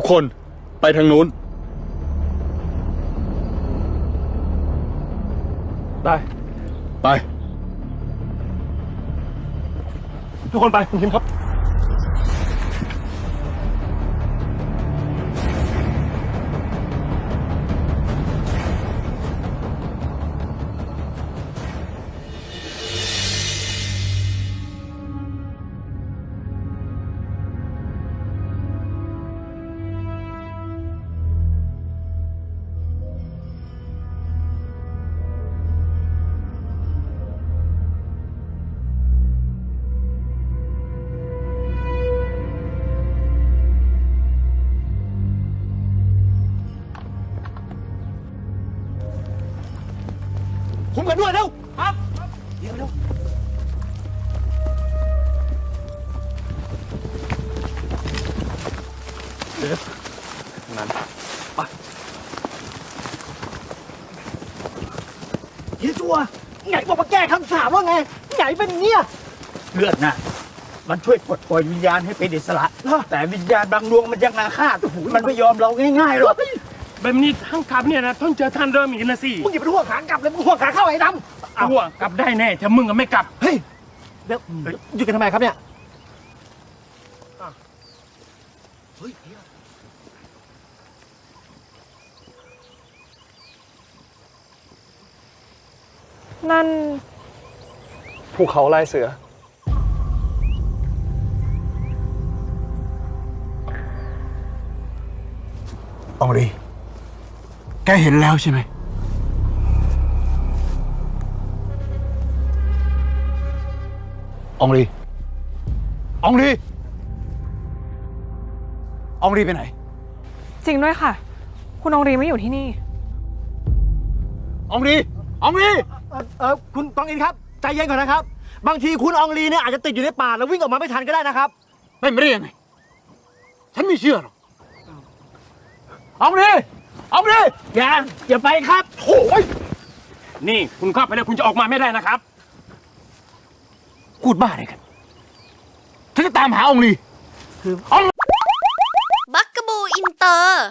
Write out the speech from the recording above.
ทุกคนไปทางนู้น ได้ ไป ทุกคนไปคุณคิมครับ คุมกันด้วยเร็วครับเดี๋ยวเร็วนั้นเฮียชัวไหนบอกมาแก้คำสาปว่าไงไหนเป็นอย่างเงี้ยเลือดนะมันช่วยปลดปล่อยวิญญาณให้เป็นอิสระ แต่วิญญาณบางดวงมันยังอาฆาตมันไม่ยอมเราง่ายๆหรอก แบบนี้ทั้งกลับเนี่ยนะต้องเจอท่านเริ่มอีกนะสิมึงอย่าไปห่วงขากลับเลยมึงห่วงขาเข้าไอ้ดำเอาตัวกลับได้แน่แต่มึงก็ไม่กลับ เฮ้ยเดี๋ยวหยุดกันทำไมครับเนี่ยเฮ้ยนั่นภูเขาลายเสืออองรี แกเห็นแล้วใช่ไหม อองรีอองรีอองรีไปไหน จริงด้วยค่ะ คุณองรีไม่อยู่ที่นี่ อองรีอองรีเอ่อเออคุณตองอินครับ ใจเย็นก่อนนะครับ บางทีคุณอองลีเนี่ยอาจจะติดอยู่ในป่าแล้ววิ่งออกมาไม่ทันก็ได้นะครับ ไม่ไม่ได้ยังไง ฉันไม่เชื่อหรอก ออง รีอองรีอย่าอย่าไปครับ โอ้ยนี่คุณเข้าไปแล้วคุณจะออกมาไม่ได้นะครับ พูดบ้าอะไรกันฉันจะตามหาอองรีบักกะบูอินเตอร์